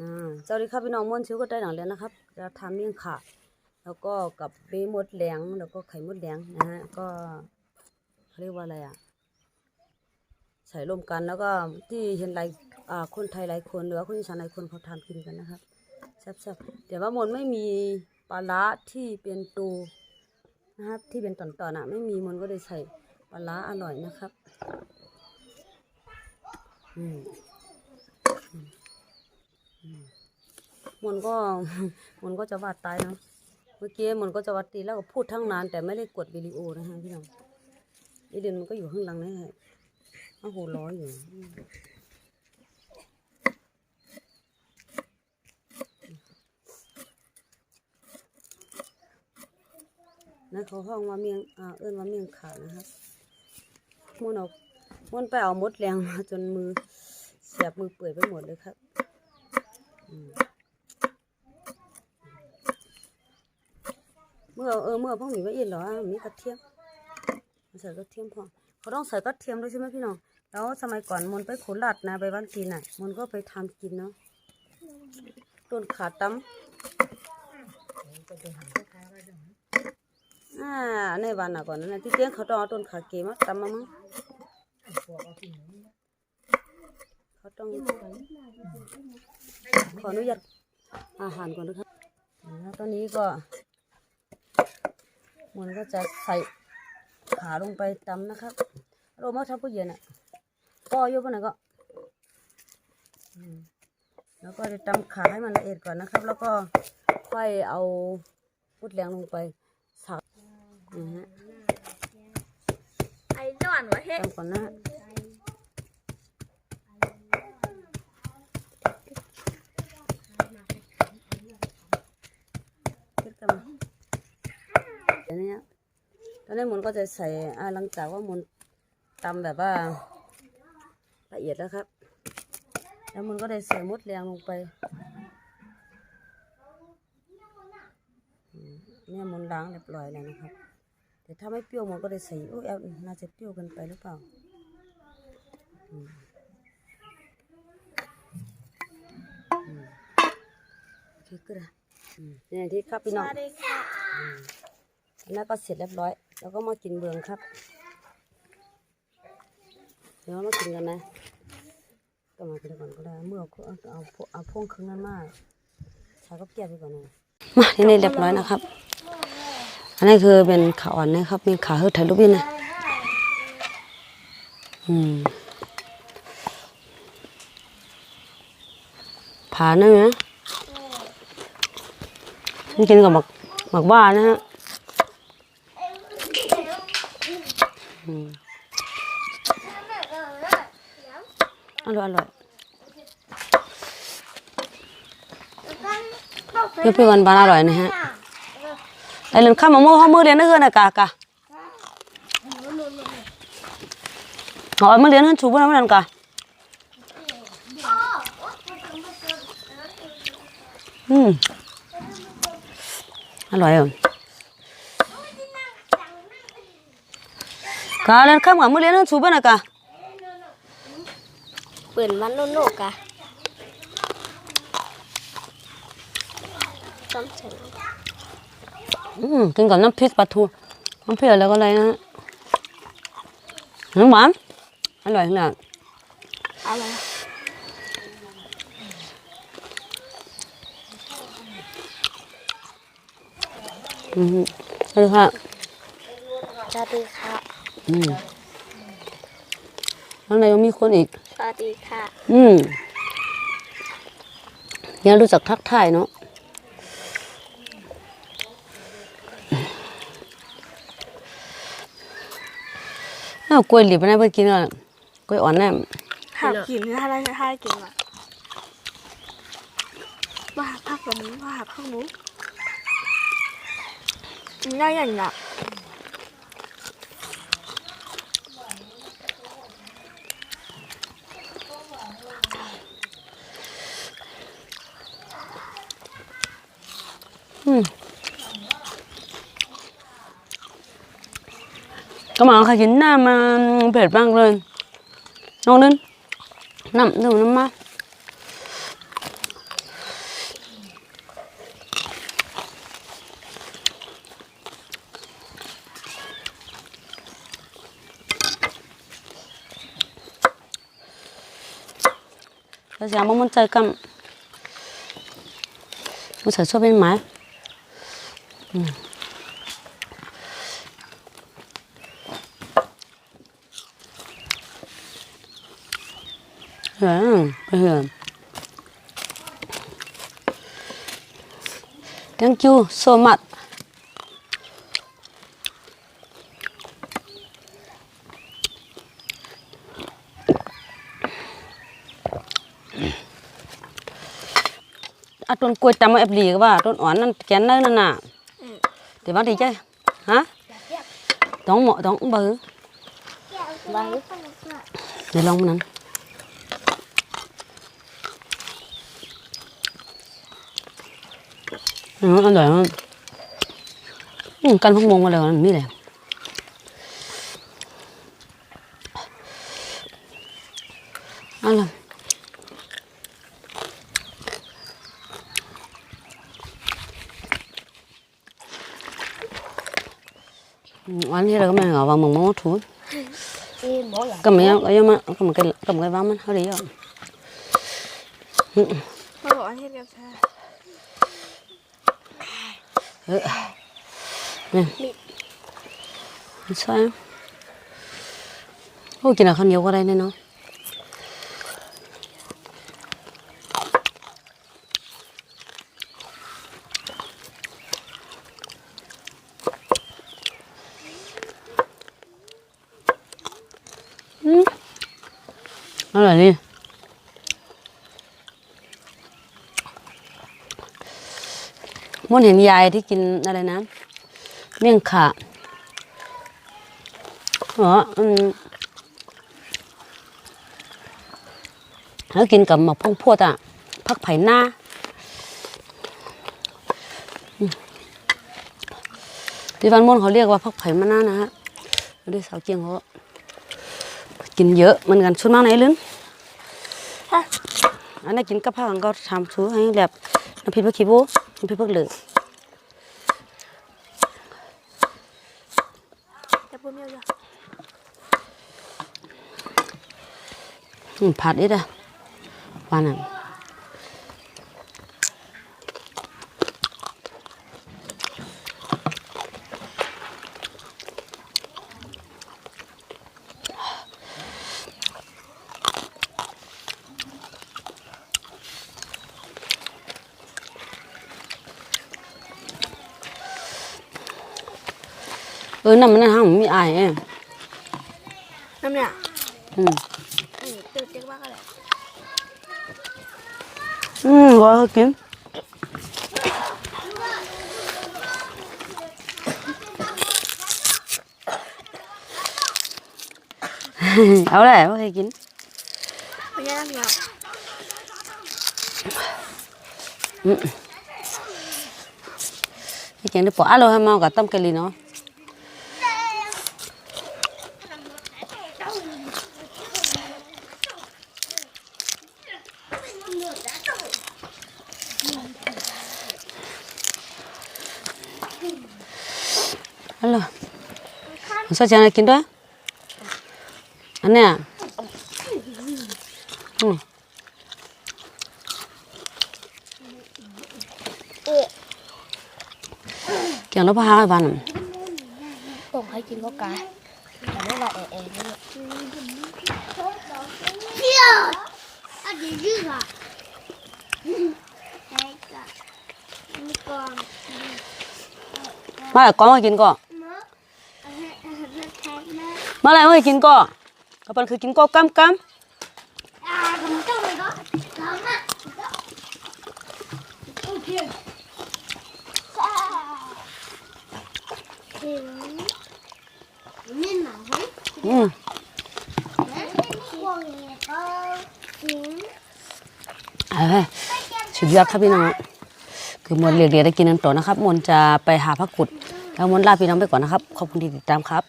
อ่าสวัสดีครับพี่น้องม่วนชิวก็ได้หนังแล้วนะครับ จะทำเมี่ยงข่าแล้วก็กับเบมดแดงแล้วก็ไข่มดแดงนะฮะก็เขาเรียกว่าอะไรอะใส่รวมกันแล้วก็ที่เห็นหลายคนไทยหลายคนหรือว่าคนอีสานหลายคนเขาทำกินกันนะครับแซ่บๆแต่ว่ามนไม่มีปลาร้าที่เป็นตูนะครับ ที่เป็นตอนๆอะ ไม่มีมนก็เลยใส่ปลาร้าอร่อยนะครับ อืม มันก็มันก็จะวาดตายนะเมื่อกี้มันก็จะวาดตีแล้วก็พูดทั้งนาน แต่ไม่ได้กดวิดีโอนะฮะพี่น้องไอเดนมันก็อยู่ข้างหลังนี่แหละโอ้โหร้อยอยู่นะเขาห้องว่าเมียงอ่าเอิ้อนว่าเมียงขานะครับมันเอามันไปเอามดแรงมาจนมือเสียบมือเปื่อยไปหมดเลยครับ เมื่อเออเมื่อพวกหมีว่าอินเหรอมีกระเทียมใส่กระเทียมพอเขาต้องใส่กระเทียมด้วยใช่ไหมพี่น้องแล้วสมัยก่อนมนไปขุนลัดนะไปบ้านจีนน่ะมนก็ไปทำกินเนาะต้นขาตั้มอ่าในบ้านน่ะก่อนนั้นนะที่เตี้ยงเขาต้องเอาต้นขาเกมาตำมามั้งเขาต้องขออนุญาตอาหารก่อนนะครับแล้วตอนนี้ก็ มันก็จะใส่ขาลงไปตำนะครับโรมาทับผู้เย็นอะก็ยกไปไหนก็อืมแล้วก็จะตำขาให้มันละเอียดก่อนนะครับ แล้วก็ค่อยเอาพุดแรงลงไปสับนะฮะไอ้จอนวะเฮ้ตำก่อนนะฮะคิดกันมาเดี๋ยวนี้ ตอ นนี้มันก็จะใส่อ่าหลังจากว่ามันตำแบบว่าละเอียดแล้วครับ แล้วมันก็ได้ใส่มดแรงลงไปอืมเนี่ยมันล้างเรียบร้อยแล้วนะครับแต่ถ้าไม่เปรี้ยวมันก็ได้ใส่โอ้ยเอาน่าจะเปรี้ยวเกันไปหรือเปล่าอืมอืมโอเคก็ได้อืมเนี่ยที่ครับพี่สน้องวัสดีค่ะอันนั้นก็เสร็จเรียบร้อย แล้วก็มากินเบืองครับ เดี๋ยวมากินกันนะก็มากินก่อนก็ได้ เมื่อเอาเอาเอาเอาพ่วงครึ่งนั้นมาใช้ก็เกียบไปก่อนนะมาที่นี่เรียบร้อยนะครับ อันนี้คือเป็นขาอ่อนนะครับมีขาเฮือถ่ายรูปนี่นะ อืมผาเนื้อนี่กินกับหมักหมักบ้านะฮะ อร่อยอร่อยเปรี้ยวๆหวานอร่อยนะฮะไอ้เรื่องข้าวมะม่วงข้าวมือเรียนนั่นคือนะกากะเอามาเรียนให้ชูบุญนั่นกะอืมอร่อยอะ กาเรียนข้าวกับมือเรียนให้ชูบุญนะกะเปิดมันโนโนกะจำเสร็จอืมกินกับน้ำพริกปลาทูน้ำพริกอะไรก็อะไรนะฮะน้ำหวานอร่อยขนาดอะไรอืมสวัสดีค่ะสวัสดีค่ะ อืมข้างในยังมีคนอีก สวัสดีค่ะ อืมยังรู้จักทักทายเนาะอ้าวกล้วยหลิบไปไหนไปกินอะกล้วยอ่อนแน่หักกินหรืออะไรให้กินวะว่าพักแบบนี้ว่าพักหมูกินได้ยังไงอื ก็มาขยินหน้ามาเผ็ดบ้างเลยน้องนึงน้ำดูน้ำมาเราจะมามันใจกันมันใส่ชอบเป็นไหมอืม Wow, ừ. Thank you so much. À, tôn cuối tắm ép lì các bà, tôn oán ăn kén nơi nè nè. Để bác đi chơi Hả? Đóng mọ đóng bớ. Dạ, bớ. Để lông nè. Ừ, ăn rồi không ừ, căn không mông vào được mi này ăn làm Ừ, ăn thế là cái mày ngỏ vào mồng mông thú cầm cái cái mà cầm cái cầm cái vắm hơi đi không มาบอกให้กั เนี่ช่ยโอ้กินอะไรข้าวเหนียวก็ได้เนาะอร่อยนี่ muốn เห็นยายที่กินอะไรนะ เมี่ยงขาอ๋ออืมแล้วกินกับหมกพงพวดอะพักไผ่หน้าที่ฟันมนเขาเรียกว่าพักไผ่มาหน้านะฮะด้วยสาวเจียงเขากินเยอะเหมือนกันชุดมากไหนลึงอันนี้กินกับผักก็ทำชูให้แบบ น้ำพริกผักขี้บูน้ำพริกผักเหลืองจะพูดไม่เอาจ้ะ อืมผัด ít à qua này ừ nằm này không มี ai em น้ำเนี่ย ừ อืมตื่นเต้นมากเลย ừ gọi hơi kiếm áo này có thể kín ไม่ใช่น้ำเนี่ย cái chuyện đi bỏ luôn hay mau cả tâm cái gì nó hello. Sao chàng này kín đó anh nè kiểu nó phá hai vần còn hay chín có cá nó là ẻ ẻ mà là có มาอะไรมาให้กินก็เอาบันคือกินก็กำกำอืมสุดยอดครับพี่น้องคือมวนเรียกเรียได้กินกันต่อนะครับมวนจะไปหาพระกุดแล้วมวนลาพี่น้องไปก่อนนะครับ ขอบคุณที่ติดตามครับ